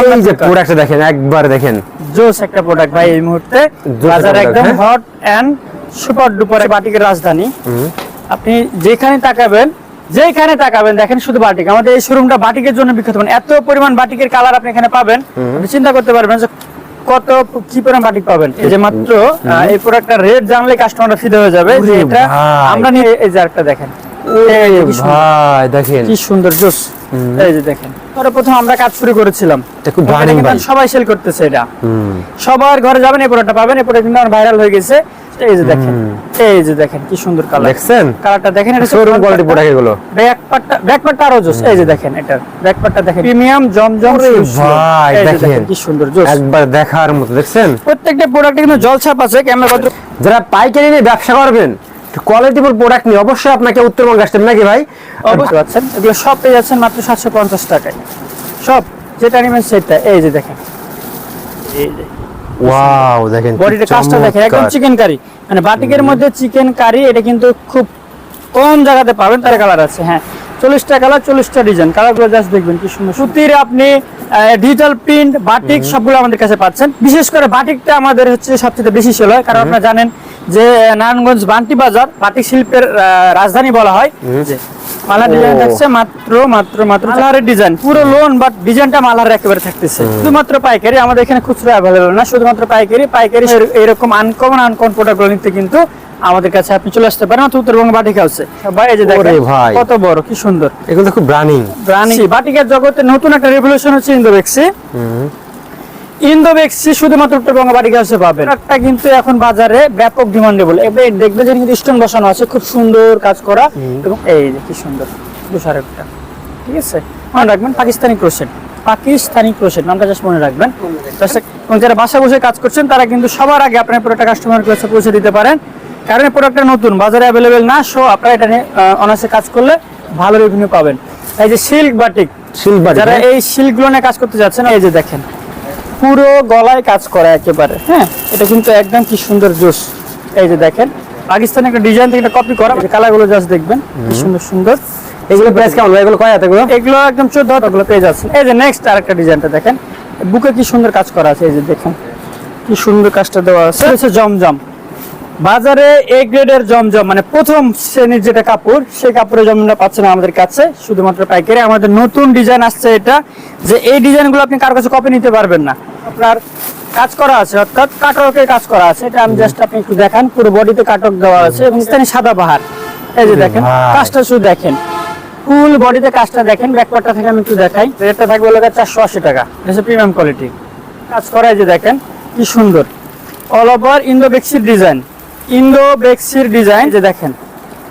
এই যে প্রোডাক্টটা দেখেন একবার দেখেন। জোস একটা প্রোডাক্ট ভাই এই মুহূর্তে। বাজার একদম হ্যাঁ? হট এন্ড সুপার ডুপার বাটিকের রাজধানী। আপনি যেখানে তাকাবেন যেখানে তাকাবেন দেখেন শুধু বাটিক। আমাদের এই শোরুমটা বাটিকের জন্য বিখ্যাত। মানে এত পরিমাণ বাটিকের কালার আপনি এখানে পাবেন। আপনি চিন্তা করতে পারবেন যে কত কি পরিমাণ বাটিক পাবেন। এই যে মাত্র এই প্রোডাক্টটা রেট জানলে কাস্টমাররা ফিদে হয়ে যাবে যে এটা। আমরা নিয়ে এই যে আরেকটা দেখেন। ভাই দেখেন। কি সুন্দর জোস এই যে দেখেন প্রথম আমরা কাজ শুরু করেছিলাম। খুব এটা ভাই। সবাই সেল করতেছে এটা। সবার ঘরে যাবেন এই প্রোডাক্টটা পাবেন এই প্রোডাক্ট কিন্তু ভাইরাল হয়ে গেছে। এই যে দেখেন এই যে দেখেন কি সুন্দর কালার দেখছেন? কালারটা দেখেন এটা শোরুম কোয়ালিটি প্রোডাক্ট এগুলো ব্যাক পার্টটা ব্যাক পার্টটা আরও জোস। এই যে দেখেন এটা ব্যাক পার্টটা দেখেন। প্রিমিয়াম জমজম। ভাই, দেখেন। কি সুন্দর জোস। একবার দেখার মতো দেখছেন? প্রত্যেকটা প্রোডাক্টে কিন্তু জলছাপ আছে ক্যামেরা যারা পাইকারি নিয়ে ব্যবসা করবেন কোয়ালিটিফুল প্রোডাক্ট নিয়ে অবশ্যই আপনাকে উত্তরবঙ্গ আসতে হবে নাকি ভাই? অবশ্যই। পাচ্ছেন? এগুলো সব পেয়ে যাচ্ছেন মাত্র সাতশো পঞ্চাশ টাকায়। সব যেটা নিবেন সেটা এই যে দেখেন। এই যে। ওয়াও দেখেন বডিটা কাজটা দেখেন একদম চিকেন কারি মানে বাটিকের মধ্যে চিকেন কারি এটা কিন্তু খুব কম জায়গাতে পাবেন তার কালার আছে হ্যাঁ। চল্লিশটা কালার চল্লিশটা ডিজাইন কালারগুলো জাস্ট দেখবেন কি সুন্দর। সুতির আপনি ডিজিটাল প্রিন্ট বাটিক সবগুলো আমাদের কাছে পাচ্ছেন। বিশেষ করে বাটিকটা আমাদের হচ্ছে সবচেয়ে বেশি সেল হয় কারণ আপনারা জানেন যে নারায়ণগঞ্জ বান্টি বাজার বাটিক শিল্পের রাজধানী বলা হয়। মালা ডিজাইন। থাকছে মাত্র মাত্র মাত্র মালারের ডিজাইন পুরো লোন বাট ডিজাইনটা মালার একেবারে থাকতেছে। শুধুমাত্র পাইকারি আমাদের এখানে খুচরো অ্যাভেলেবল না শুধুমাত্র পাইকারি। পাইকারি এর- এরকম আনকমন আনকমন প্রোডাক্টগুলো নিতে কিন্তু আমাদের কাছে আপনি চলে আসতে পারেন উত্তরবঙ্গ বাটিক হাউসে ভাই এই যে দেখেন ভাই। কত বড় কি সুন্দর। এগুলো খুব রানিং ব্রানি বাটিকের জগতে নতুন একটা রেভলিউশন হচ্ছে ইন্দোবেক্সি ইন্দোবেক্সি শুধুমাত্র উত্তরবঙ্গ বাটিক হাউসে পাবেন। একটা কিন্তু এখন বাজারে ব্যাপক ডিমান্ডেবল। এবার দেখবে যে কিন্তু স্টোন বসানো আছে খুব সুন্দর কাজ করা। এবং এই যে কি সুন্দর দুশার একটা ঠিক আছে? মনে রাখবেন পাকিস্তানি ক্রোশেট। পাকিস্তানি ক্রোশেট নামটা জাস্ট মনে রাখবেন। যারা বাসা বসে কাজ করছেন তারা কিন্তু সবার আগে আপনার প্রোডাক্টটা কাস্টমার কাছে পৌঁছে দিতে পারেন। কারণ প্রোডাক্টটা নতুন বাজারে অ্যাভেলেবেল না সো আপনারা এটা নিয়ে অনার্সে কাজ করলে ভালো রেভিনিউ পাবেন। এই যে সিল্ক বাটিক সিলভার যারা এই শিল্পগুলো নিয়ে কাজ করতে যাচ্ছেন এই যে দেখেন। পুরো গলায় কাজ করা একেবারে হ্যাঁ? এটা কিন্তু একদম কি সুন্দর জোস। এই যে দেখেন পাকিস্তানের একটা ডিজাইন থেকে কপি করা। কালারগুলো জাস্ট দেখবেন কি সুন্দর সুন্দর। এগুলো প্রাইস কেমন এগুলো কয় এগুলো? এগুলো একদম চোদ্দ হাজার পেয়ে যাচ্ছে এই যে নেক্সট আরেকটা ডিজাইনটা দেখেন বুকে কি সুন্দর কাজ করা আছে এই যে দেখেন কি সুন্দর কাজটা দেওয়া আছে। হচ্ছে জমজম। বাজারে এ গ্রেডের জমজম মানে প্রথম শ্রেণির যেটা কাপড় সেই কাপড়ের জমজমটা পাচ্ছেন আমাদের কাছে শুধুমাত্র পাইকারি। আমাদের নতুন ডিজাইন আসছে এটা যে এই ডিজাইনগুলো আপনি কার কাছে কপি নিতে পারবেন না। আপনার কাজ করা আছে অর্থাৎ কাটকের কাজ করা আছে। এটা আমি জাস্ট আপনি একটু দেখান পুরো বডিতে কাটক দেওয়া আছে এবং স্থানীয় সাদা বাহার এই যে দেখেন কাজটা শুধু দেখেন। ফুল বডিতে কাজটা দেখেন ব্যাকপার্টটা থেকে আমি একটু দেখাই। রেটটা থাকবে হলো চারশো আশি টাকা। এটা প্রিমিয়াম কোয়ালিটি কাজ করা এই যে দেখেন কি সুন্দর। অল ওভার ইন্দো বেক্সির ডিজাইন ইন্দো বেক্সির ডিজাইন যে দেখেন।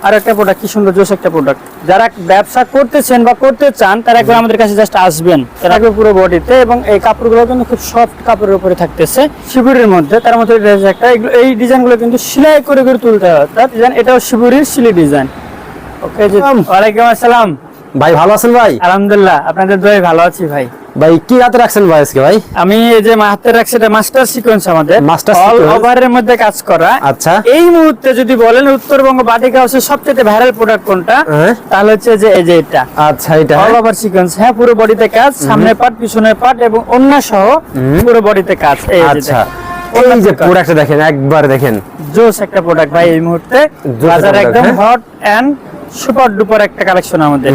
আর একটা প্রোডাক্ট কি সুন্দর জোস একটা প্রোডাক্ট যারা ব্যবসা করতেছেন বা করতে চান তারা একবার আমাদের কাছে জাস্ট আসবেন। তারা থাকবে পুরো বডিতে এবং এই কাপড়গুলো কিন্তু খুব সফট কাপড়ের উপরে থাকতেছে। শিবিরের মধ্যে তার মধ্যে একটা এই ডিজাইনগুলো কিন্তু সেলাই করে করে তুলতে হয়। অর্থাৎ ডিজাইন এটাও শিবিরের সিলি ডিজাইন ওকে ওয়ালাইকুম আসসালাম। ভাই ভালো আছেন ভাই? আলহামদুলিল্লাহ আপনাদের দোয়ায় ভালো আছি ভাই। ভাই কি হাতে রাখছেন ভাই আজকে ভাই? আমি এই যে হাতে রাখছি এটা মাস্টার সিকোয়েন্স আমাদের। Master অল ওভারের মধ্যে কাজ করা। আচ্ছা। এই মুহূর্তে যদি বলেন উত্তরবঙ্গ বাটিক হাউসের সবচেয়ে ভাইরাল প্রোডাক্ট কোনটা হ্যাঁ? তাহলে হচ্ছে যে এই যে এটা। আচ্ছা এটা। অল ওভার সিকোয়েন্স হ্যাঁ পুরো বডিতে কাজ সামনে পার্ট পিছনের পার্ট এবং অন্য সহ পুরো বডিতে কাজ। এই যে আচ্ছা। দেখেন। এই যে প্রোডাক্টটা দেখেন একবার দেখেন। জোস একটা প্রোডাক্ট ভাই এই মুহূর্তে। বাজার একদম? হট এন্ড সুপার ডুপার একটা কালেকশন আমাদের।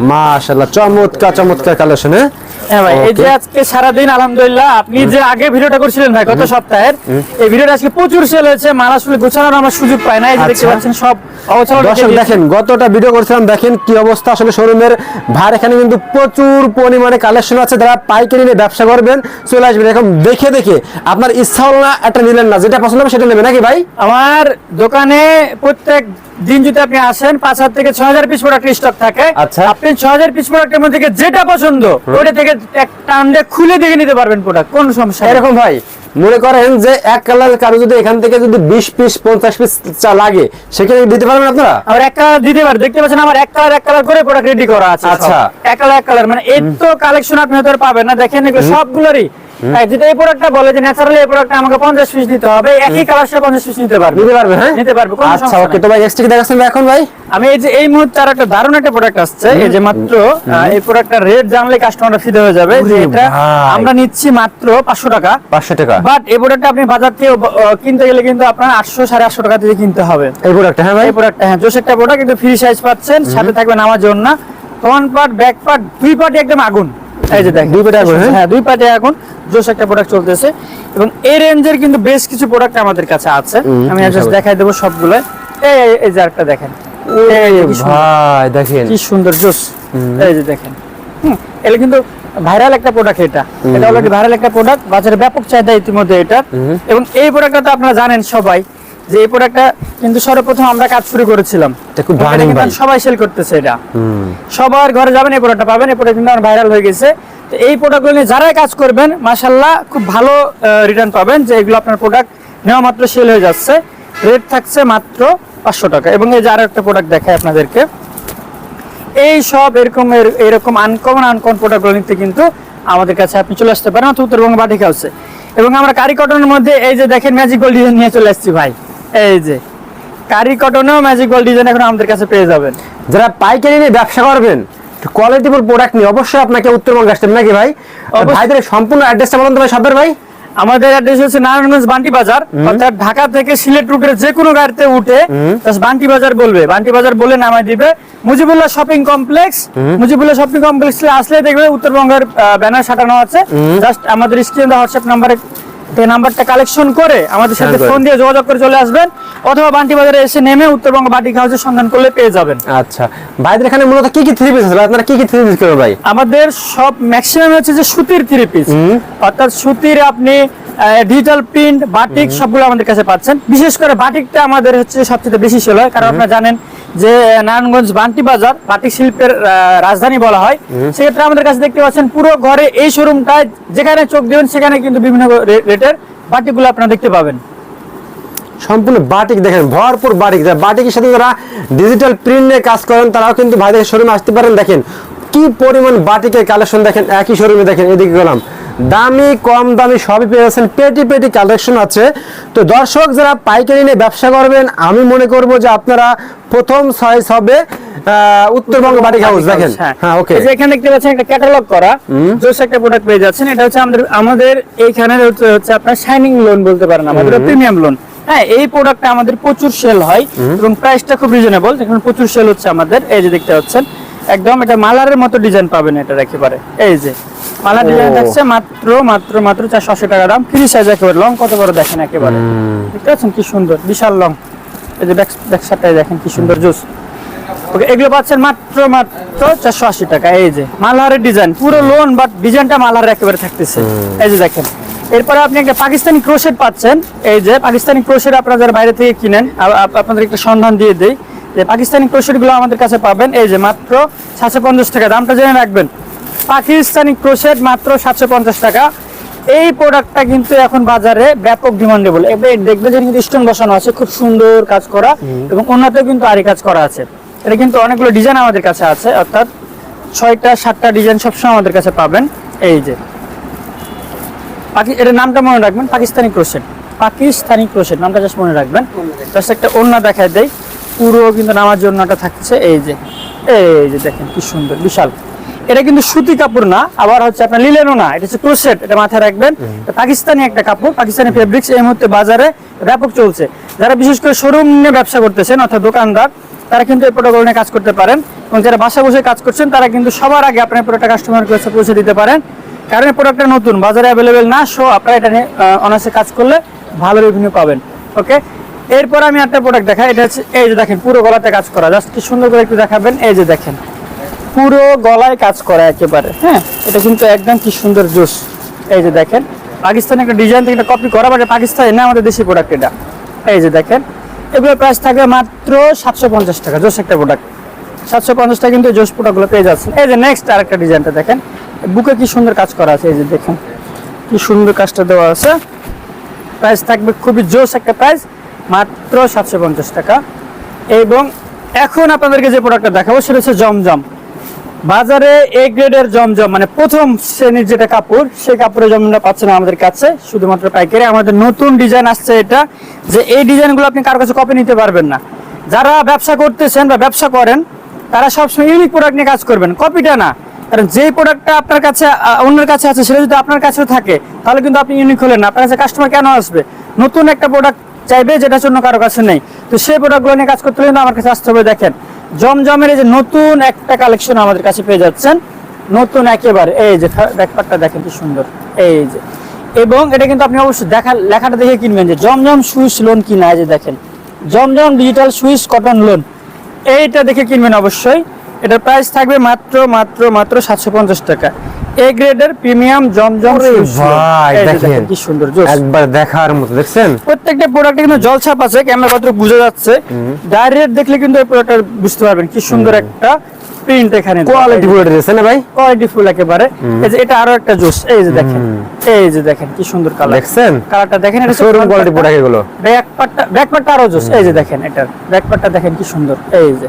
মাশাআল্লাহ চমৎকার চমৎকার কালেকশন হ্যাঁ? হ্যাঁ ভাই এই যে Okay. আজকে সারাদিন আলহামদুলিল্লাহ আপনি যে আগে ভিডিওটা করছিলেন ভাই গত সপ্তাহের এই ভিডিওটা আজকে প্রচুর সেল হয়েছে মাল আসলে গোছানোর আমরা সুযোগ পাই না এই যে দেখতে আচ্ছা। পাচ্ছেন সব অবচল দর্শক দেখেন গতটা ভিডিও করছিলাম দেখেন কি অবস্থা আসলে শোরুমের ভার এখানে কিন্তু প্রচুর পরিমাণে কালেকশন আছে যারা পাইকারি নিয়ে ব্যবসা করবেন চলে আসবেন। এরকম দেখে দেখে আপনার ইচ্ছা হলো না একটা নিলেন না যেটা পছন্দ হবে সেটা নেবেন নাকি ভাই? আমার দোকানে প্রত্যেক দিন যদি আপনি আসেন পাঁচ হাজার থেকে ছয় হাজার পিস প্রোডাক্ট স্টক থাকে। আচ্ছা। আপনি ছয় হাজার পিস প্রোডাক্টের মধ্যে যেটা পছন্দ ওটা থেকে এক খুলে দেখে নিতে পারবেন প্রোডাক্ট কোন সমস্যা এরকম ভাই মনে করেন যে এক কালার কারও যদি এখান থেকে যদি বিশ পিস পঞ্চাশ পিস চা লাগে সেখানে দিতে পারবেন আপনারা? আমার এক কালার দিতে পারেন দেখতে পাচ্ছেন আমার এক কালার এক কালার করে প্রোডাক্ট রেডি করা আছে আচ্ছা। এক কালার এক কালার মানে এই তো কালেকশন আপনি হয়তো পাবেন না দেখেন এগুলো সবগুলোরই এই প্রোডাক্টটা বলে যে ন্যাচারালি এই প্রোডাক্টটা আমাকে পঞ্চাশ পিস দিতে হবে একই কালার পিস নিতে পারবে। নিতে পারবে হ্যাঁ? নিতে পারবে আচ্ছা ওকে তো ভাই নেক্সট কি দেখাচ্ছেন এখন ভাই? আমি এই যে এই মুহূর্তে আর একটা দারুণ একটা প্রোডাক্ট আসছে এই যে মাত্র এই প্রোডাক্টটা রেট জানলে কাস্টমাররা ফিদে হয়ে যাবে যে এটা আমরা নিচ্ছি মাত্র পাঁচশো টাকা। পাঁচশো টাকা। বাট এই প্রোডাক্টটা আপনি বাজার থেকে কিনতে গেলে কিন্তু আপনার আটশো সাড়ে আটশো টাকা দিয়ে কিনতে হবে। এই প্রোডাক্ট হ্যাঁ ভাই? এই প্রোডাক্টটা হ্যাঁ জোস একটা প্রোডাক্ট কিন্তু ফ্রি সাইজ পাচ্ছেন সাথে থাকবে নামার জন্য ফ্রন্ট পার্ট ব্যাক পার্ট দুই পার্টই একদম আগুন। এই যে দেখেন। দুই পার্টে আগুন, হ্যাঁ? হ্যাঁ দুই আগুন জোস একটা প্রোডাক্ট চলতেছে। এবং এই রেঞ্জের কিন্তু বেশ কিছু প্রোডাক্ট আমাদের কাছে আছে। আমি জাস্ট দেখাই দেবো সবগুলো। এই এই- যে আরেকটা দেখেন। ভাই দেখেন। কি সুন্দর জোস এই যে দেখেন। হুম, এটা কিন্তু ভাইরাল একটা প্রোডাক্ট এটা। এটা অলরেডি ভাইরাল একটা প্রোডাক্ট বাজারে ব্যাপক চাহিদা ইতিমধ্যে এটা এবং এই প্রোডাক্টটা তো আপনারা জানেন সবাই। যে এই প্রোডাক্টটা কিন্তু সর্বপ্রথম আমরা কাজ শুরু করেছিলাম। সবাই সেল করতেছে এটা। সবার ঘরে যাবেন এই প্রোডাক্টটা পাবেন এই প্রোডাক্ট কিন্তু ভাইরাল হয়ে গেছে। তো এই প্রোডাক্টগুলো নিয়ে যারাই কাজ করবেন মাশাল্লাহ খুব ভালো রিটার্ন পাবেন যে এগুলো আপনার প্রোডাক্ট নেওয়া মাত্র সেল হয়ে যাচ্ছে। রেট থাকছে মাত্র পাঁচশো টাকা। এবং এই যে আরও একটা প্রোডাক্ট দেখায় আপনাদেরকে। এই সব এরকম এরকম আনকমন আনকমন প্রোডাক্টগুলো নিতে কিন্তু আমাদের কাছে আপনি চলে আসতে পারেন অথবা উত্তরবঙ্গ বাটিক হাউসে এবং আমরা কারি কটনের মধ্যে এই যে দেখেন ম্যাজিক গোল্ড ডিজাইন নিয়ে চলে আসছি ভাই। এই যে কারি কটনেও ম্যাজিক ডিজাইন এখন আমাদের কাছে পেয়ে যাবেন। যারা পাইকারি নিয়ে ব্যবসা করবেন কোয়ালিটিফুল প্রোডাক্ট নিয়ে অবশ্যই আপনাকে উত্তরবঙ্গ আসতে নাকি ভাই? ভাইদের সম্পূর্ণ অ্যাড্রেসটা বলুন তো ভাই ভাই। আমাদের অ্যাড্রেস হচ্ছে নারায়ণগঞ্জ বান্টি বাজার অর্থাৎ ঢাকা থেকে সিলেট রুটের যে কোনো গাড়িতে উঠে বান্টি বাজার বলবে। বান্টি বাজার বলে নামাই দিবে। Mujibullah shopping complex Mujibullah shopping complex আসলে দেখবে উত্তরবঙ্গের ব্যানার সাটানো আছে। জাস্ট আমাদের স্ক্রিনে হোয়াটসঅ্যাপ নাম্বারে নাম্বারটা কালেকশন করে আমাদের সাথে হ্যাঁ, ফোন দিয়ে যোগাযোগ করে চলে আসবেন অথবা বান্টি বাজারে এসে নেমে উত্তরবঙ্গ বাটিক হাউসের সন্ধান করলে পেয়ে যাবেন। আচ্ছা ভাইদের এখানে মূলত কি কি থ্রি পিস আছে? আপনারা কি কি থ্রি পিস করবেন ভাই? আমাদের সব ম্যাক্সিমাম হচ্ছে যে সুতির থ্রি পিস অর্থাৎ সুতির আপনি ডিজিটাল প্রিন্ট বাটিক সবগুলো আমাদের কাছে পাচ্ছেন। বিশেষ করে বাটিকটা আমাদের হচ্ছে সবচেয়ে বেশি সেল হয় কারণ আপনারা জানেন যে নারায়ণগঞ্জ বান্টি বাজার বাটিক শিল্পের রাজধানী বলা হয়। সেক্ষেত্রে আমাদের কাছে দেখতে পাচ্ছেন পুরো ঘরে এই শোরুমটায় যেখানে চোখ দেবেন সেখানে কিন্তু বিভিন্ন রেটের বাটিকগুলো আপনারা দেখতে পাবেন। সম্পূর্ণ বাটিক দেখেন ভরপুর বাটিক। বাটিকের সাথে যারা ডিজিটাল প্রিন্ট নিয়ে কাজ করেন তারাও কিন্তু ভাইদের শোরুমে আসতে পারেন। দেখেন কি পরিমাণ বাটিকের কালেকশন দেখেন একই শোরুমে দেখেন এদিকে গেলাম। দামি কম দামি সবই পেয়ে যাচ্ছেন। পেটি পেটি কালেকশন আছে। তো দর্শক যারা পাইকারি নিয়ে ব্যবসা করবেন আমি মনে করব যে আপনারা প্রথম চয়েস হবে উত্তরবঙ্গ বাটিক হাউস দেখেন। হ্যাঁ। ওকে এই যে এখানে দেখতে পাচ্ছেন একটা ক্যাটালগ করা। জোস একটা প্রোডাক্ট পেয়ে যাচ্ছেন এটা হচ্ছে আমাদের আমাদের এইখানে হচ্ছে হচ্ছে আপনার শাইনিং লোন বলতে পারেন আমাদের প্রিমিয়াম লোন হ্যাঁ এই প্রোডাক্টটা আমাদের প্রচুর সেল হয় এবং প্রাইসটা খুব রিজনেবল এখন প্রচুর সেল হচ্ছে আমাদের। এই যে দেখতে পাচ্ছেন একদম এটা মালারের মতো ডিজাইন পাবেন এটা একেবারে। এই যে। মালার ডিজাইন থাকছে মাত্র মাত্র মাত্র চারশো আশি টাকা দাম। ফ্রি সাইজ একেবারে লং কত বড় দেখেন একেবারে? দেখতে পাচ্ছেন কি সুন্দর বিশাল লং এই যে ব্যাক সাইডটাই দেখেন কি সুন্দর জুস ওকে এগুলো পাচ্ছেন মাত্র মাত্র চারশো আশি টাকা। এই যে মালহারের ডিজাইন পুরো লোন বাট ডিজাইনটা মালহারের একেবারে থাকতেছে। এই যে দেখেন এরপরে আপনি একটা পাকিস্তানি ক্রোশেট পাচ্ছেন। এই যে পাকিস্তানি ক্রোশেট আপনারা যারা বাইরে থেকে কিনেন আপনাদের একটা সন্ধান দিয়ে দেই যে পাকিস্তানি ক্রোশেটগুলো আমাদের কাছে পাবেন। এই যে মাত্র সাতশো পঞ্চাশ টাকা। দামটা জেনে রাখবেন। পাকিস্তানি ক্রোশেট মাত্র সাতশো পঞ্চাশ টাকা। এই প্রোডাক্টটা কিন্তু এখন বাজারে ব্যাপক ডিমান্ডেবল। এবার দেখবে যে কিন্তু স্টোন বসানো আছে, খুব সুন্দর কাজ করা এবং অন্যতেও কিন্তু আরি কাজ করা আছে। এটা কিন্তু অনেকগুলো ডিজাইন আমাদের কাছে আছে, অর্থাৎ ছয়টা, সাতটা ডিজাইন সবসময় আমাদের কাছে পাবেন। এই যে। এটার নামটা মনে রাখবেন, পাকিস্তানি ক্রোশেট। পাকিস্তানি ক্রোশেট, নামটা জাস্ট মনে রাখবেন। জাস্ট একটা ওড়না দেখায় দেয় পুরো কিন্তু নামার জন্যটা থাকছে, এই যে। এই যে দেখেন কি সুন্দর, বিশাল। এটা কিন্তু সুতি কাপড় না আবার হচ্ছে আপনার লিলেনও না এটা হচ্ছে ক্রোশেট এটা মাথায় রাখবেন। পাকিস্তানি একটা কাপড় পাকিস্তানি ফেব্রিক্স এই মুহূর্তে বাজারে ব্যাপক চলছে। যারা বিশেষ করে শোরুম নিয়ে ব্যবসা করতেছেন অর্থাৎ দোকানদার তারা কিন্তু এই প্রোটোকল নিয়ে কাজ করতে পারেন। এবং যারা বাসা বসে কাজ করছেন তারা কিন্তু সবার আগে আপনার প্রোডাক্ট কাস্টমার কাছে পৌঁছে দিতে পারেন। কারণ এই প্রোডাক্টটা নতুন বাজারে অ্যাভেলেবেল না সো আপনারা এটা নিয়ে অনার্সে কাজ করলে ভালো রেভিনিউ পাবেন। ওকে এরপর আমি একটা প্রোডাক্ট দেখাই এটা হচ্ছে এই যে দেখেন পুরো গলাতে কাজ করা জাস্ট কি সুন্দর করে একটু দেখাবেন এই যে দেখেন। পুরো গলায় কাজ করা একেবারে হ্যাঁ? এটা কিন্তু একদম কি সুন্দর জুস। এই যে দেখেন, পাকিস্তানি একটা ডিজাইন থেকে কপি করা বাট পাকিস্তানি না, আমাদের দেশি প্রোডাক্ট এটা। এই যে দেখেন, এগুলোর প্রাইস থাকবে মাত্র সাতশো পঞ্চাশ টাকা, জোস একটা প্রোডাক্ট সাতশো পঞ্চাশ টাকা কিন্তু জোস প্রোডাক্টগুলো পেয়ে যাচ্ছেন। এই যে নেক্সট আরেকটা ডিজাইনটা দেখেন, বুকে কি সুন্দর কাজ করা আছে, এই যে দেখেন, কি সুন্দর কাজটা দেওয়া আছে। প্রাইস থাকবে খুবই জোস একটা প্রাইস মাত্র সাতশো পঞ্চাশ টাকা। এবং এখন আপনাদেরকে যে প্রোডাক্টটা দেখাবো, সেটা হচ্ছে জমজম। বাজারে এ গ্রেডের জমজম মানে প্রথম শ্রেণির যেটা কাপড়, সেই কাপড়ের জমজমটা পাচ্ছেন আমাদের কাছে, শুধুমাত্র পাইকারি। আমাদের নতুন ডিজাইন আসছে এটা, যে এই ডিজাইনগুলো আপনি কারও কাছে কপি নিতে পারবেন না। যারা ব্যবসা করতেছেন বা ব্যবসা করেন, তারা সবসময় ইউনিক প্রোডাক্ট নিয়ে কাজ করবেন। কপিটা না। কারণ যে প্রোডাক্টটা আপনার কাছে, অন্যের কাছে আছে, সেটা যদি আপনার কাছেও থাকে, তাহলে কিন্তু আপনি ইউনিক হলেন না। আপনার কাছে কাস্টমার কেন আসবে? নতুন একটা প্রোডাক্ট চাইবে যেটা জন্য কারও কাছে নেই। তো সেই প্রোডাক্টগুলো নিয়ে কাজ করতে হলে আমার কাছে আসতে হবে, দেখেন। জমজমের এই যে নতুন একটা কালেকশন আমাদের কাছে পেয়ে যাচ্ছেন। নতুন একেবারে, এই যে ব্যাকপারটা দেখেন কি সুন্দর, এই যে। এবং এটা কিন্তু আপনি অবশ্যই দেখা লেখাটা দেখে কিনবেন যে জমজম সুইস লোন কিনা যে দেখেন। Zamzam digital Swiss cotton lawn এইটা দেখে কিনবেন অবশ্যই। এটার প্রাইস থাকবে মাত্র মাত্র মাত্র সাতশো পঞ্চাশ টাকা। এ গ্রেডের প্রিমিয়াম জমজম। ভাই দেখেন কি সুন্দর একবার দেখার মতো দেখছেন? প্রত্যেকটা প্রোডাক্টে কিন্তু জলছাপ আছে ক্যামেরা বোঝা যাচ্ছে। ডাইরেক্ট দেখলে কিন্তু এই প্রোডাক্টটা বুঝতে পারবেন কি সুন্দর একটা প্রিন্ট এখানে কোয়ালিটি দিয়েছে না ভাই? কোয়ালিটি ফুল একেবারে। এই যে এটা আরও একটা জোস এই যে দেখেন। এই যে দেখেন কি সুন্দর কালার দেখছেন? কালারটা দেখেন এটা শোরুম কোয়ালিটি প্রোডাক্ট এগুলো। ব্যাক পার্টটা ব্যাক পার্টটা আরও জোস এই যে দেখেন এটার ব্যাক পার্টটা দেখেন কি সুন্দর। এই যে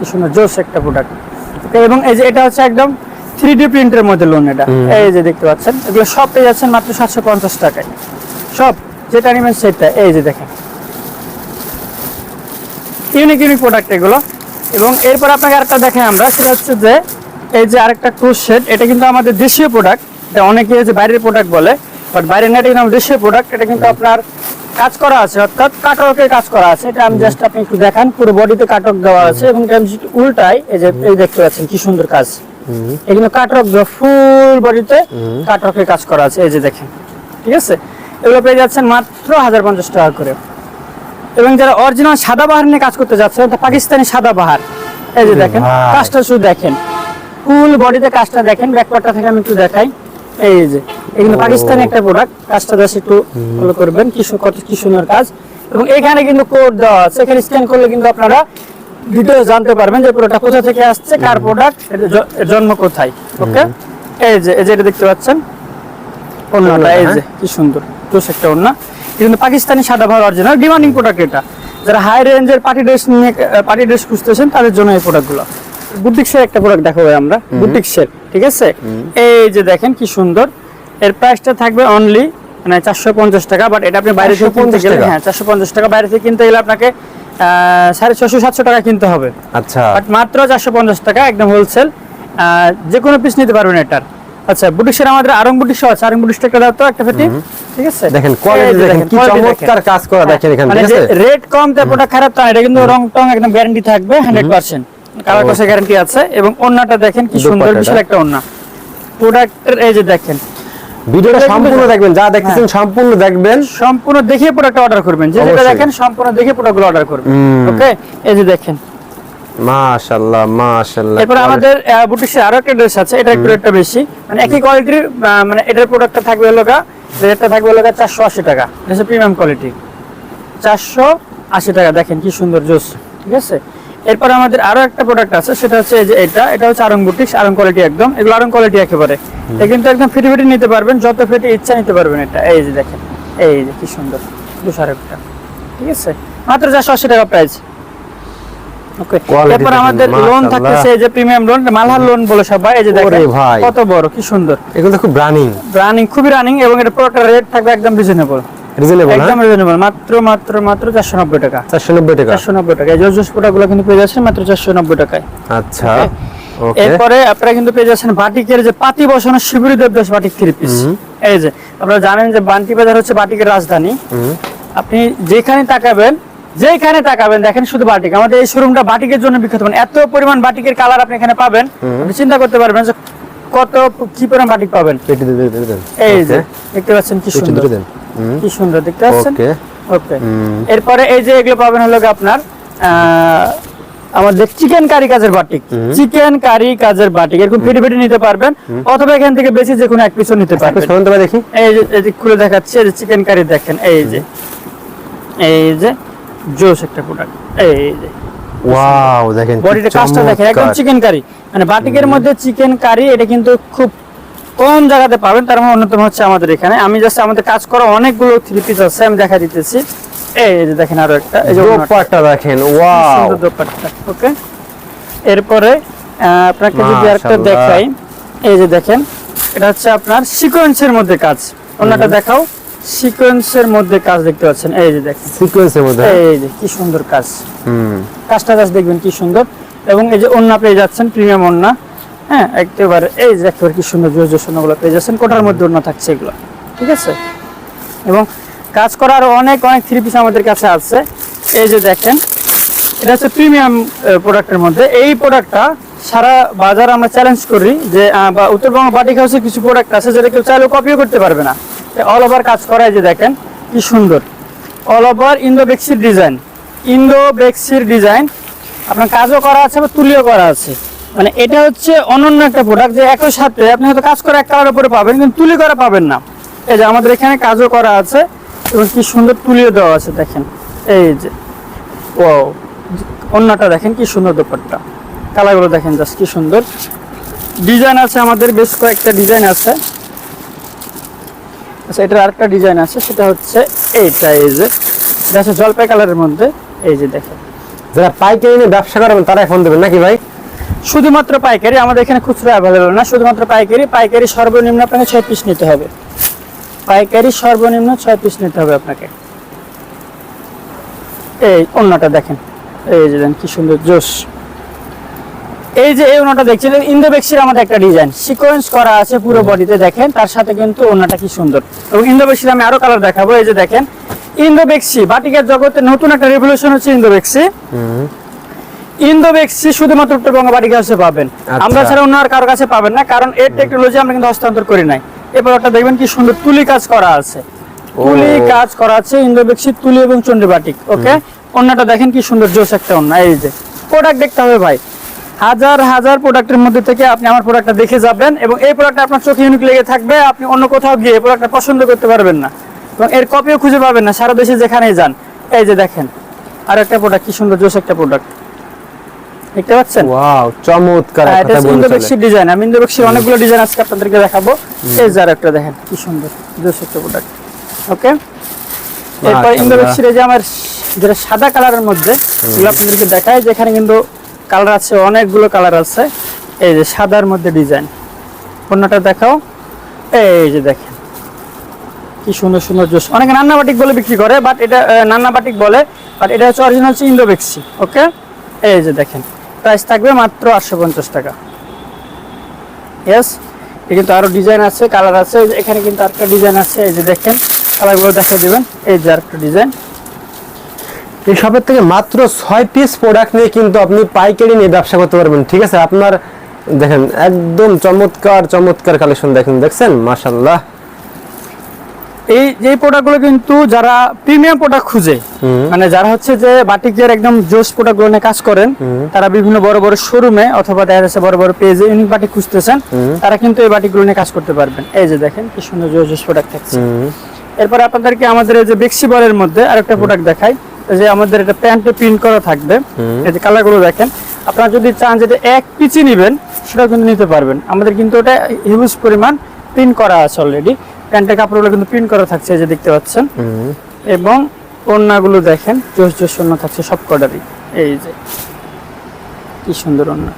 কি সুন্দর জোস একটা প্রোডাক্ট এবং এই যে এটা হচ্ছে একদম থ্রি ডি প্রিন্টের মধ্যে লোন এটা। এই যে দেখতে পাচ্ছেন এগুলো সব পেয়ে যাচ্ছেন মাত্র সাতশো পঞ্চাশ টাকায়। সব যেটা নেবেন সেটা এই যে দেখেন। ইউনিক ইউনিক প্রোডাক্ট এগুলো। এবং এরপর আপনাকে আরেকটা দেখেন আমরা সেটা হচ্ছে যে এই যে আরেকটা ক্রুজ সেট এটা কিন্তু আমাদের দেশীয় প্রোডাক্ট এটা অনেকে যে বাইরের প্রোডাক্ট বলে বাট বাইরের না এটা কিন্তু আমাদের দেশীয় প্রোডাক্ট এটা কিন্তু আপনার কাজ করা আছে অর্থাৎ কাটকের কাজ করা আছে। এটা আমি জাস্ট আপনি একটু দেখান পুরো বডিতে কাটক দেওয়া আছে এবং এটা আমি উল্টাই এই যে এই দেখতে পাচ্ছেন কি সুন্দর কাজ। এগুলো কাটক ফুল বডিতে কাটকের কাজ করা আছে এই যে দেখেন ঠিক আছে? এগুলো পেয়ে যাচ্ছেন মাত্র হাজার পঞ্চাশ টাকা করে। এবং যারা অরিজিনাল সাদা বাহার নিয়ে কাজ করতে যাচ্ছে এটা পাকিস্তানি সাদা বাহার এই যে দেখেন কাজটা শুধু দেখেন। ফুল বডিতে কাজটা দেখেন ব্যাকপার্টটা থেকে আমি একটু দেখাই। এই যে এগুলো পাকিস্তানি একটা প্রোডাক্ট কাজটা জাস্ট একটু ফলো করবেন কি কত কি সুন্দর কাজ। এবং এখানে কিন্তু কোড দেওয়া আছে। এখানে স্ক্যান করলে কিন্তু আপনারা ডিটেলস জানতে পারবেন যে পুরোটা কোথা থেকে আসছে কার প্রোডাক্ট জন্ম কোথায়। ওকে এই যে এই যে এটা দেখতে পাচ্ছেন। ওন্নাটা এই যে কি সুন্দর। জোস একটা এটা কিন্তু পাকিস্তানি সাদা ভার অরিজিনাল ডিমান্ডিং প্রোডাক্ট এটা। যারা হাই রেঞ্জের পার্টি ড্রেস নিয়ে পার্টি ড্রেস খুঁজতেছেন তাদের জন্য এই প্রোডাক্টগুলো বুটিক্সের একটা প্রোডাক্ট দেখাবো আমরা। বুটিক্সের ঠিক আছে? এই যে দেখেন কি সুন্দর। এর প্রাইসটা থাকবে অনলি মানে চারশো পঞ্চাশ টাকা বাট এটা আপনি বাইরে থেকে কিনতে গেলে হ্যাঁ চারশো পঞ্চাশ টাকা বাইরে থেকে কিনতে গেলে আপনাকে সাড়ে ছশো সাতশো টাকা কিনতে হবে। আচ্ছা। বাট মাত্র চারশো পঞ্চাশ টাকা একদম হোলসেল যে কোনো পিস নিতে পারবেন এটার। আচ্ছা বুটিক্সের আমাদের আরং বুটিক্স আছে আরং বুটিক্সটা একটা দাও তো একটা ফেটি ঠিক আছে? দেখেন কোয়ালিটি দেখেন কি চমৎকার কাজ করা দেখেন এখানে মানে ঠিক আছে? রেট কম তার প্রোডাক্ট খারাপ তা এটা কিন্তু রং টং একদম গ্যারান্টি থাকবে হান্ড্রেড পার্সেন্ট কালার কষে গ্যারান্টি আছে এবং ওন্নাটা দেখেন কি সুন্দর বিশাল একটা ওন্না। প্রোডাক্টের এই যে দেখেন। ভিডিওটা সম্পূর্ণ দেখবেন যা দেখতেছেন সম্পূর্ণ দেখবেন। সম্পূর্ণ দেখে প্রোডাক্ট অর্ডার করবেন। যেটা দেখেন সম্পূর্ণ দেখে প্রোডাক্টগুলো অর্ডার করবেন। ওকে এই যে দেখেন। মাশাআল্লাহ মাশাআল্লাহ। এরপর আমাদের বুটিক্সের আরও একটা ড্রেস আছে। এটা একটু রেটটা বেশি। মানে একই কোয়ালিটির মানে এটার প্রোডাক্টটা থাকবে হলো গা রেটটা থাকবে হলো গা চারশো আশি টাকা। এটা প্রিমিয়াম কোয়ালিটি চারশো আশি টাকা। দেখেন কি সুন্দর জোস ঠিক আছে? এরপর আমাদের আরও একটা প্রোডাক্ট আছে সেটা হচ্ছে যে এটা। এটা হচ্ছে আরং বুটিক্স আরং কোয়ালিটি একদম। এগুলো আরং কোয়ালিটি একেবারে। এটা কিন্তু একদম ফিটি ফিটি নিতে পারবেন যত ফিটি ইচ্ছা নিতে পারবেন এটা। এই যে দেখেন এই যে কি সুন্দর দুশো একটা ঠিক আছে? মাত্র চারশো আশি টাকা প্রাইস ওকে এরপর আমাদের লোন। থাকতেছে যে প্রিমিয়াম লোন মালহার লোন বলে সবাই। এই যে দেখেন কত বড় কি সুন্দর। এগুলো খুব রানিং রানিং খুবই রানিং এবং এটা পুরোটা রেট থাকবে একদম রিজনেবল রিজনেবল একদম হ্যাঁ? রিজনেবল মাত্র মাত্র মাত্র চারশো নব্বই টাকা। 490 টাকা? চারশো নব্বই টাকা। এই জোস জোস প্রোডাক্টগুলো কিন্তু পেয়ে যাচ্ছেন মাত্র চারশো নব্বই টাকায়। আচ্ছা এরপরে আপনারা কিন্তু পেয়ে যাচ্ছেন বাটিকের যে পাতি বসানো শিবির দেবদাস বাটিক থ্রি পিস এই যে আপনারা জানেন যে বান্টি বাজার হচ্ছে বাটিকের রাজধানী। আপনি যেখানে তাকাবেন যেখানে তাকাবেন দেখেন শুধু বাটিক। আমাদের এই শোরুমটা বাটিকের জন্য বিখ্যাত। মানে এত পরিমাণ বাটিকের কালার আপনি এখানে পাবেন। আপনি চিন্তা করতে পারবেন যে কত কি পরিমাণ বাটিক পাবেন। এই যে দেখতে পাচ্ছেন কি সুন্দর। কি সুন্দর দেখতে পাচ্ছেন? ওকে ওকে এরপরে এই যে এগুলো পাবেন হলো আপনার আমাদের চিকেন কারি কাজের বাটিক। চিকেন কারি কাজের বাটিক। এরকম ফেটে ফেটে নিতে পারবেন অথবা এখান থেকে বেশি যে কোনো এক পিসও নিতে পারবেন। দেখি। এই যে খুলে দেখাচ্ছি চিকেন কারি দেখেন এই যে। এই যে জোস একটা প্রোডাক্ট এই যে। ওয়াও দেখেন বডিটা কাজটা দেখেন একদম চিকেন কারি মানে বাটিকের মধ্যে চিকেন কারি এটা কিন্তু খুব কম জায়গাতে পাবেন তার মধ্যে অন্যতম হচ্ছে আমাদের এখানে। আমি জাস্ট আমাদের কাজ করা অনেকগুলো থ্রি পিস আছে আমি দেখা দিতেছি। এই যে দেখেন আরও একটা এই যে। দোপাট্টা দেখেন ওয়াও। সুন্দর দোপাট্টা ওকে? এরপরে আপনাকে যদি আরেকটা দেখাই এই যে দেখেন এটা হচ্ছে আপনার সিকোয়েন্সের মধ্যে কাজ। অন্যটা দেখাও সিকোয়েন্সের মধ্যে কাজ দেখতে পাচ্ছেন। এই যে দেখেন। সিকোয়েন্সের মধ্যে। এই যে কি সুন্দর কাজ। হুম। কাজটা কাজ দেখবেন কি সুন্দর। এবং এই যে ওন্না পেয়ে যাচ্ছেন প্রিমিয়াম ওন্না হ্যাঁ একেবারে, এই যে একেবারে কি সুন্দর জোর জোর সোনাগুলো পেয়ে যাচ্ছেন কোটার মধ্যে ওন্না থাকছে এগুলো, ঠিক আছে? এবং কাজ করার অনেক অনেক থ্রি পিস আমাদের কাছে আছে। এই যে দেখেন, এটা হচ্ছে প্রিমিয়াম প্রোডাক্টের মধ্যে। এই প্রোডাক্টটা সারা বাজার আমরা চ্যালেঞ্জ করি যে উত্তরবঙ্গ বাটিক হাউসে কিছু প্রোডাক্ট আছে যেটা কেউ চাইলেও কপিও করতে পারবে না। অল ওভার কাজ করা এই যে দেখেন, কি সুন্দর। অল ওভার ইন্দো বেক্সির ডিজাইন ইন্দো বেক্সির ডিজাইন আপনার কাজও করা আছে বা তুলিও করা আছে। মানে এটা হচ্ছে অনন্য একটা প্রোডাক্ট যে একই সাথে আপনি হয়তো কাজ করে এক কালার উপরে পাবেন, কিন্তু তুলি করা পাবেন না। এই যে আমাদের এখানে কাজও করা আছে এবং কি সুন্দর তুলিও দেওয়া আছে, দেখেন। এই যে ও অন্যটা দেখেন কি সুন্দর দোপাট্টা। কালারগুলো দেখেন জাস্ট কি সুন্দর। ডিজাইন আছে আমাদের, বেশ কয়েকটা ডিজাইন আছে। আচ্ছা এটার আরেকটা ডিজাইন আছে, সেটা হচ্ছে এইটা, এই যে। এটা হচ্ছে জলপাই কালারের মধ্যে। এই যে দেখেন। যারা পাইকারি নিয়ে ব্যবসা করবেন তারাই ফোন দেবেন, নাকি ভাই? শুধুমাত্র পাইকারি, আমাদের এখানে খুচরা অ্যাভেলেবল না, শুধুমাত্র পাইকারি। পাইকারি সর্বনিম্ন আপনাকে ছয় পিস নিতে হবে। পাইকারি সর্বনিম্ন ছয় পিস নিতে হবে আপনাকে। এই অন্যটা দেখেন। এই যে কি সুন্দর জোশ। এই যে এই ওনাটা দেখছেন ইন্দোবেক্সির আমাদের একটা ডিজাইন সিকোয়েন্স করা আছে পুরো বডিতে দেখেন। তার সাথে কিন্তু ওনাটা কি সুন্দর। এবং ইন্দোবেক্সির আমি আরও কালার দেখাবো। এই যে দেখেন ইন্দোবেক্সি বাটিকের জগতে নতুন একটা রেভলিউশন হচ্ছে ইন্দোবেক্সি ইন্দোবেক্সি শুধুমাত্র উত্তরবঙ্গ হাউসে পাবেন। আচ্ছা। আমরা ছাড়া অন্য আর কারোর কাছে পাবেন না কারণ এর টেকনোলজি আমরা কিন্তু হস্তান্তর করি নাই। এবার ওটা দেখবেন কি সুন্দর তুলি কাজ করা আছে। তুলি কাজ করা আছে ইন্দোবেক্সি তুলি এবং চন্ডীবাটিক ওকে? অন্যটা দেখেন কি সুন্দর জোস একটা অন্য এই যে। প্রোডাক্ট দেখতে হবে ভাই। হাজার হাজার প্রোডাক্টের মধ্যে থেকে আপনি আমার প্রোডাক্টটা দেখে যাবেন এবং এই প্রোডাক্টটা আপনার চোখে ইউনিক লেগে থাকবে আপনি অন্য কোথাও গিয়ে প্রোডাক্টটা পছন্দ করতে পারবেন না। এবং এর কপিও খুঁজে পাবেন না সারা দেশে যেখানেই যান। এই যে দেখেন আর একটা প্রোডাক্ট কি সুন্দর জোস একটা প্রোডাক্ট দেখতে পাচ্ছেন? ওয়াও চমৎকার হ্যাঁ, এক এটা কথা হচ্ছে বলে চলে। ইন্দোবেক্সির ডিজাইন। আমি ইন্দোবেক্সির অনেকগুলো ডিজাইন আজকে আপনাদেরকে দেখাবো। এই যার একটা দেখেন কি সুন্দর জোস একটা প্রোডাক্ট ওকে এরপর। ইন্দোবেক্সির যে আমার যেটা সাদা কালারের মধ্যে এগুলো আপনাদেরকে দেখায় যেখানে কিন্তু কালার আছে অনেকগুলো কালার আছে। এই যে সাদার মধ্যে ডিজাইন। অন্যটা দেখাও। এই যে দেখেন কি সুন্দর সুন্দর জোস অনেকে নান্না বাটিক বলে বিক্রি করে বাট এটা নান্না বাটিক বলে বাট এটা হচ্ছে অরিজিনাল হচ্ছে ইন্দোবেক্সি ওকে এই যে দেখেন প্রাইস থাকবে মাত্র আটশো পঞ্চাশ টাকা। ইয়েস কিন্তু আরও ডিজাইন আছে কালার আছে এখানে কিন্তু আরেকটা ডিজাইন আছে, এই যে দেখেন কালারগুলো দেখা দিবেন, এই যে আরেকটা ডিজাইন এই শপের থেকে মাত্র ছয় পিস প্রোডাক্ট নিয়ে কিন্তু আপনি পাইকারি নিয়ে ব্যবসা করতে পারবেন, ঠিক আছে? আপনার, দেখেন, একদম চমৎকার চমৎকার কালেকশন দেখেন, দেখছেন? মাশাল্লাহ এই যে প্রোডাক্টগুলো কিন্তু যারা প্রিমিয়াম প্রোডাক্ট খুঁজে মানে যারা হচ্ছে যে বাটিকের একদম জোস প্রোডাক্টগুলো নিয়ে কাজ করেন তারা বিভিন্ন বড় বড় শোরুমে অথবা দেখা যাচ্ছে বড় বড় পেজে ইউনিক বাটিক খুঁজতেছেন তারা কিন্তু এই বাটিকগুলো নিয়ে কাজ করতে পারবেন। এই যে দেখেন কি সুন্দর জোস জোস প্রোডাক্ট থাকছে। এরপর আপনাদেরকে আমাদের এই যে বেক্সি বলের মধ্যে আরেকটা প্রোডাক্ট দেখাই। যে আমাদের এটা প্যান্টে প্রিন্ট করা থাকবে। এই যে কালারগুলো দেখেন। আপনারা যদি চান যেটা এক পিচি নেবেন সেটাও কিন্তু নিতে পারবেন। আমাদের কিন্তু ওটা হিউজ পরিমাণ প্রিন্ট করা আছে অলরেডি প্যান্টের কাপড়গুলো কিন্তু প্রিন্ট করা থাকছে যে দেখতে পাচ্ছেন। এবং ওড়নাগুলো দেখেন জোস জোস ওড়না থাকছে সব কটারই। এই যে কি সুন্দর ওড়না।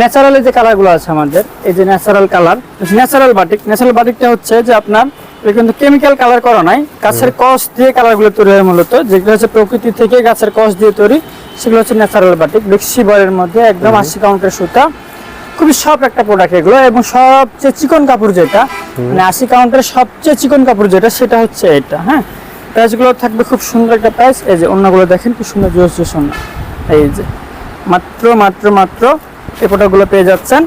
ন্যাচারাল যে কালারগুলো আছে আমাদের এই যে natural colour natural batik natural বাটিকটা হচ্ছে যে আপনার এটা কিন্তু কেমিক্যাল কালার করা নাই গাছের কস দিয়ে কালারগুলো তৈরি হয় মূলত যেগুলো হচ্ছে প্রকৃতি থেকে গাছের কস দিয়ে তৈরি সেগুলো হচ্ছে ন্যাচারাল বাটিক বেক্সি বয়ের মধ্যে একদম আশি কাউন্টের সুতা। খুবই সফট একটা প্রোডাক্ট এগুলো এবং সবচেয়ে চিকন কাপড় যেটা মানে আশি কাউন্টারের সবচেয়ে চিকন কাপড় যেটা সেটা হচ্ছে এটা হ্যাঁ? প্রাইসগুলো থাকবে খুব সুন্দর একটা প্রাইস এই যে অন্যগুলো দেখেন খুব সুন্দর জোস জোস এই যে মাত্র মাত্র মাত্র এই প্রোডাক্টগুলো পেয়ে যাচ্ছেন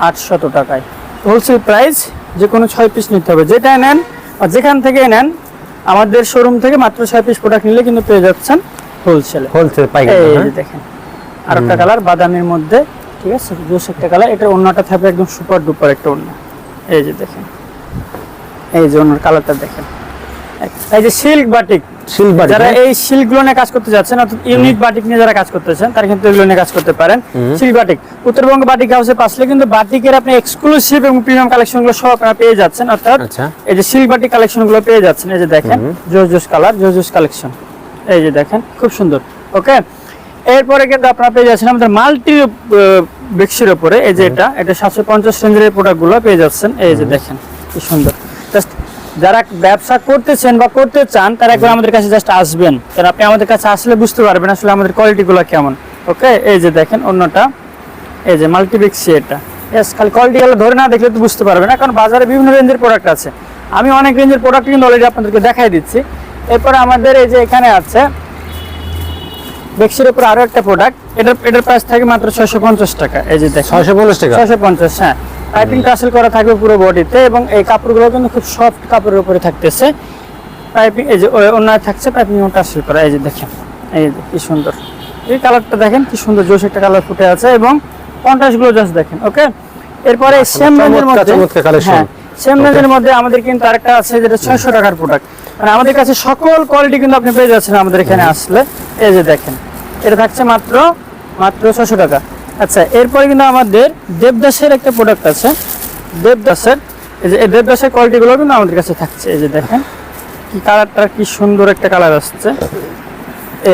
আটশত টাকায়। হোলসেল প্রাইস যে কোনো ছয় পিস নিতে হবে। যেটা নেন আর যেখান থেকে নেন আমাদের শোরুম থেকে মাত্র ছয় পিস প্রোডাক্ট নিলে কিন্তু পেয়ে যাচ্ছেন হোলসেলে হোলসেল এই হ্যাঁ? দেখেন আর একটা কালার বাদামের মধ্যে ঠিক আছে? জোস একটা কালার এটা অন্যটা থাকবে একদম সুপার ডুপার একটা অন্য এই যে দেখেন। এই যে অন্য কালারটা দেখেন। এই যে সিল্ক বাটিক সিলভার যারা এই সিল্কগুলো নিয়ে কাজ করতে যাচ্ছেন অর্থাৎ ইউনিক বাটিক নিয়ে যারা কাজ করতেছেন তারা কিন্তু এগুলো নিয়ে কাজ করতে পারেন। সিল্ক বাটিক উত্তরবঙ্গ বাটিক হাউসে পাশলে কিন্তু বাটিকের আপনি এক্সক্লুসিভ এবং প্রিমিয়াম কালেকশনগুলো সব আপনারা পেয়ে যাচ্ছেন অর্থাৎ আচ্ছা। এই যে সিল্ক বাটিক কালেকশনগুলো পেয়ে যাচ্ছেন। এই যে দেখেন জোস জোস কালার জোস জোস কালেকশন এই যে দেখেন খুব সুন্দর। ওকে এরপরে কিন্তু আপনারা পেয়ে যাচ্ছেন আমাদের মাল্টি বেক্সির উপরে এই যে এটা এটা সাতশো পঞ্চাশ রেঞ্জের প্রোডাক্টগুলো পেয়ে যাচ্ছেন। এই যে দেখেন কি সুন্দর। Just যারা ব্যবসা করতেছেন বা করতে চান তারা একবার আমাদের কাছে জাস্ট আসবেন। কারণ আপনি আমাদের কাছে আসলে বুঝতে পারবেন আসলে আমাদের কোয়ালিটি গুলো কেমন। ওকে এই যে দেখেন অন্যটা। এই যে মাল্টি বেক্সি এটা। এস খালি কোয়ালিটি গুলো ধরে না দেখলে তো বুঝতে পারবে না কারণ বাজারে বিভিন্ন রেঞ্জের প্রোডাক্ট আছে। আমি অনেক রেঞ্জের প্রোডাক্ট কিন্তু অলরেডি আপনাদেরকে দেখাই দিচ্ছি। এরপরে আমাদের এই যে এখানে আছে বেক্সির উপর আরও একটা প্রোডাক্ট এটার এটার প্রাইস থাকে মাত্র ছয়শো পঞ্চাশ টাকা। এই যে দেখেন ছয়শো পঞ্চাশ টাকা? ছয়শো পঞ্চাশ হ্যাঁ। পাইপিং টাসেল করা থাকবে পুরো বডিতে এবং এই কাপড়গুলো কিন্তু খুব সফট কাপড়ের উপরে থাকতেছে। পাইপিং এই যে ও- অন্য থাকছে পাইপিং টাসেল করা। এই যে দেখেন এই যে কি সুন্দর। এই কালারটা দেখেন কি সুন্দর জোশ একটা কালার ফুটে আছে এবং কন্ট্রাস্টগুলো জাস্ট দেখেন ওকে এরপরে সেম রেঞ্জের মধ্যে হ্যাঁ সেম রেঞ্জের মধ্যে আমাদের কিন্তু আরেকটা আছে যেটা ছয়শো টাকার প্রোডাক্ট মানে আমাদের কাছে সকল কোয়ালিটি কিন্তু আপনি পেয়ে যাচ্ছেন আমাদের এখানে আসলে। এই যে দেখেন এটা থাকছে মাত্র মাত্র ছশো টাকা। আচ্ছা এরপরে কিন্তু আমাদের দেবদাসের একটা প্রোডাক্ট আছে। দেবদাসের এই যে দেবদাসের কোয়ালিটি গুলো কিন্তু আমাদের কাছে থাকছে। এই যে দেখেন কি কালারটা কি সুন্দর একটা কালার আসছে।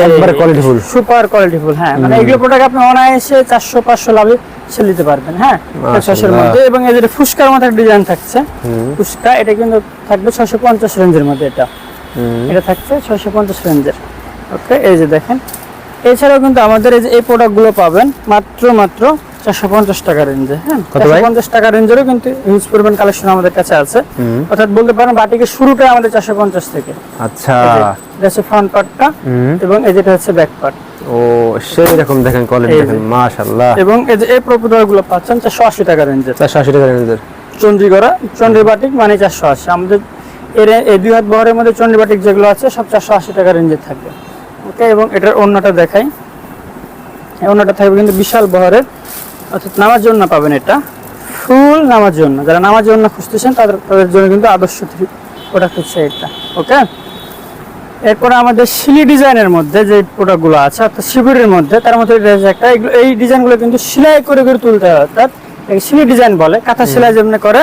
একবারে qualityful। সুপার কোয়ালিটিফুল হ্যাঁ। মানে এগুলো প্রোডাক্ট আপনি অনায়াসে চারশো পাঁচশো লাভে সেল দিতে পারবেন হ্যাঁ? ছশোর মধ্যে। এবং এই যে ফুসকার মতো একটা ডিজাইন থাকছে। ফুসকা এটা কিন্তু থাকবে ছশো পঞ্চাশ রেঞ্জের মধ্যে এটা। এটা থাকছে ছয়শো পঞ্চাশ রেঞ্জের ওকে এই যে দেখেন এছাড়াও কিন্তু আমাদের এই যে এই প্রোডাক্টগুলো পাবেন মাত্র মাত্র চারশো পঞ্চাশ টাকা রেঞ্জে হ্যাঁ? চারশো পঞ্চাশ টাকা রেঞ্জেরও কিন্তু হিউজ পরিমাণ কালেকশন আমাদের কাছে আছে। অর্থাৎ বলতে পারেন বাটিকের শুরুটা আমাদের চারশো পঞ্চাশ থেকে। আচ্ছা। এটা হচ্ছে ফ্রন্ট পার্টটা এবং এই যেটা হচ্ছে ব্যাক পার্ট ও সেই রকম দেখেন কোয়ালিটি দেখেন মাশাআল্লাহ। এবং এই যে এই প্রোডাক্টগুলো পাচ্ছেন চারশো আশি টাকা রেঞ্জের চারশো আশি টাকা রেঞ্জের চন্ডীগড়া চন্ডী বাটিক মানে চারশো আশি। আমাদের এর এই দুই হাত বহরের মধ্যে চন্ডী বাটিক যেগুলো আছে সব চারশো আশি টাকা রেঞ্জে থাকবে ওকে এবং এটার অন্যটা দেখাই। অন্যটা থাকবে কিন্তু বিশাল বহরের। অর্থাৎ নামার জন্য পাবেন এটা। ফুল নামার জন্য। যারা নামার জন্য খুঁজতেছেন তাদের তাদের জন্য কিন্তু আদর্শ প্রোডাক্ট হচ্ছে এটা। ওকে? এরপরে আমাদের শিলি ডিজাইনের মধ্যে যে প্রোডাক্টগুলো আছে অর্থাৎ শিবিরের মধ্যে তার মধ্যে একটা। এই ডিজাইনগুলো কিন্তু সেলাই করে করে তুলতে হয় অর্থাৎ এই শিলি ডিজাইন বলে। কাঁথা সেলাই যেমনি করে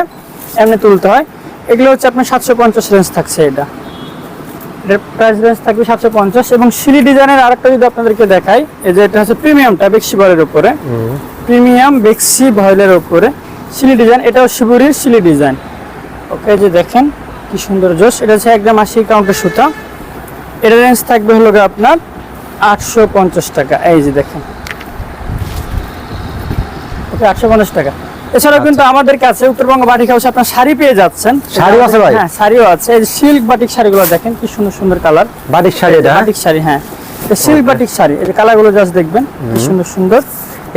এমনি তুলতে হয়। এগুলো হচ্ছে আপনার সাতশো পঞ্চাশ রেঞ্জ থাকছে এটা। এটার প্রাইস রেঞ্জ থাকবে সাতশো পঞ্চাশ এবং শিলি ডিজাইনের আরেকটা যদি আপনাদেরকে দেখাই এই যে এটা হচ্ছে প্রিমিয়ামটা বেক্সি বয়েলের উপরে। প্রিমিয়াম বেক্সি ভয়েলের উপরে। শিলি ডিজাইন এটাও শিবুরির শিলি ডিজাইন ওকে এই যে দেখেন কি সুন্দর জোস এটা হচ্ছে একদম আশি কাউন্টের সুতা। এটা রেঞ্জ থাকবে হলো আপনার আটশো পঞ্চাশ টাকা। এই যে দেখেন। ওকে আটশো পঞ্চাশ টাকা। এছাড়াও কিন্তু আমাদের কাছে উত্তরবঙ্গ বাটিক হাউসে আপনার শাড়ি পেয়ে যাচ্ছেন। শাড়িও আছে ভাই? হ্যাঁ শাড়িও আছে। এই সিল্ক বাটিক শাড়িগুলো দেখেন কি সুন্দর সুন্দর কালার। বাটিক শাড়ি এটা হ্যাঁ? বাটিক শাড়ি হ্যাঁ। সিল্ক বাটিক শাড়ি এই কালারগুলো জাস্ট দেখবেন কি সুন্দর সুন্দর।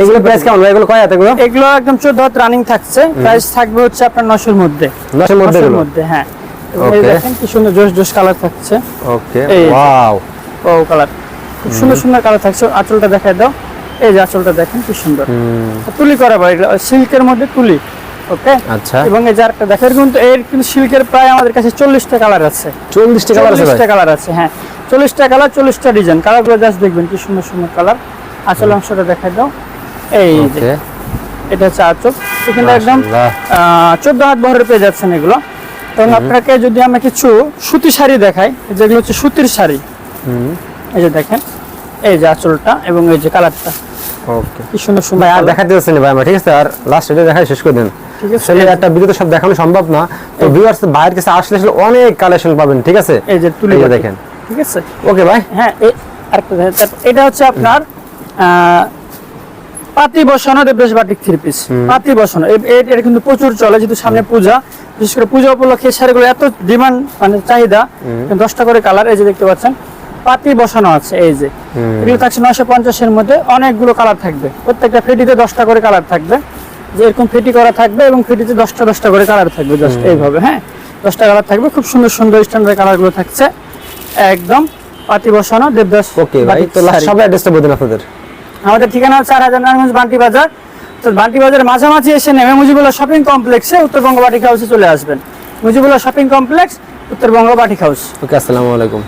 এগুলো প্রাইস কেমন ভাই? এগুলো কয় হাতে এগুলো? এগুলো একদম চোদ্দ হাত রানিং থাকছে। প্রাইস থাকবে হচ্ছে আপনার নশোর মধ্যে। দশের মধ্যে নশোর এগুলো? মধ্যে হ্যাঁ। এবং এই দেখেন কি সুন্দর জোস জোস কালার থাকছে। ওকে এই। ওয়াও ও কালার। খুব সুন্দর সুন্দর কালার থাকছে। আঁচলটা দেখায় দাও। এই যে আঁচলটা দেখেন কি সুন্দর। তুলি করা ভাই সিল্কের মধ্যে তুলি ওকে? আচ্ছা। এবং এই আরেকটা দেখেন কিন্তু এর কিন্তু সিল্কের প্রায় আমাদের কাছে চল্লিশটা কালার আছে। চল্লিশটা কালার চল্লিশটা কালার আছে হ্যাঁ। চল্লিশটা কালার চল্লিশটা ডিজাইন। কালারগুলো জাস্ট দেখবেন কি সুন্দর সুন্দর কালার। আসল অংশটা দেখাই দাও। এই যে। এটা হচ্ছে আচল। এখানে একদম। চোদ্দ হাত বহরে পেয়ে যাচ্ছেন এগুলো। এবং আপনাকে যদি আমরা কিছু সুতি শাড়ি দেখাই যেগুলো হচ্ছে সুতির শাড়ি। এই যে দেখেন এই যে আঁচলটা এবং এই যে কালারটা। ওকে কি সুন্দর সুন্দর ভাই আর দেখাতে পারছেন না ভাই আমার ঠিক আছে? আর লাস্ট এটা দেখাই শেষ করে দেন। ঠিক আছে। একটা ভিডিওতে সব দেখানো সম্ভব না। তো ভিউয়ার্স কাছে আসলে আসলে অনেক কালেকশন পাবেন ঠিক আছে? এই যে তুলি। দেখেন। ঠিক আছে? ওকে ভাই। হ্যাঁ আরেকটা এটা হচ্ছে আপনার পাতি বসানো বাটিক থ্রি পিস পাতি বসানো। এটা কিন্তু প্রচুর চলে যেহেতু সামনে পূজা। বিশেষ করে পূজা উপলক্ষে শাড়িগুলো এত ডিমান্ড মানে চাহিদা। দশটা করে কালার এই যে দেখতে পাচ্ছেন। পাতি বসানো আছে এই যে। এগুলো থাকছে নয়শো পঞ্চাশের মধ্যে অনেকগুলো কালার থাকবে। প্রত্যেকটা ফেটিতে দশটা করে কালার থাকবে। যে এরকম ফেটি করা থাকবে এবং ফেটিতে দশটা দশটা করে কালার থাকবে জাস্ট এইভাবে হ্যাঁ? দশটা কালার থাকবে খুব সুন্দর সুন্দর স্ট্যান্ডার্ড কালারগুলো থাকছে। একদম পাতি বসানো দেবদাস ওকে ভাই তো। সব অ্যাড্রেসটা বলুন আপনাদের। আমাদের ঠিকানা হচ্ছে চার হাজার নারায়ণগঞ্জ বান্টি বাজার। তো বান্টি বাজারের মাঝামাঝি এসে নেমে মুজিবুল্লাহ শপিং কমপ্লেক্সে উত্তরবঙ্গ বাটিক হাউসে চলে আসবেন। Mujibullah shopping complex Uttarbanga batik house okay আসসালামু আলাইকুম।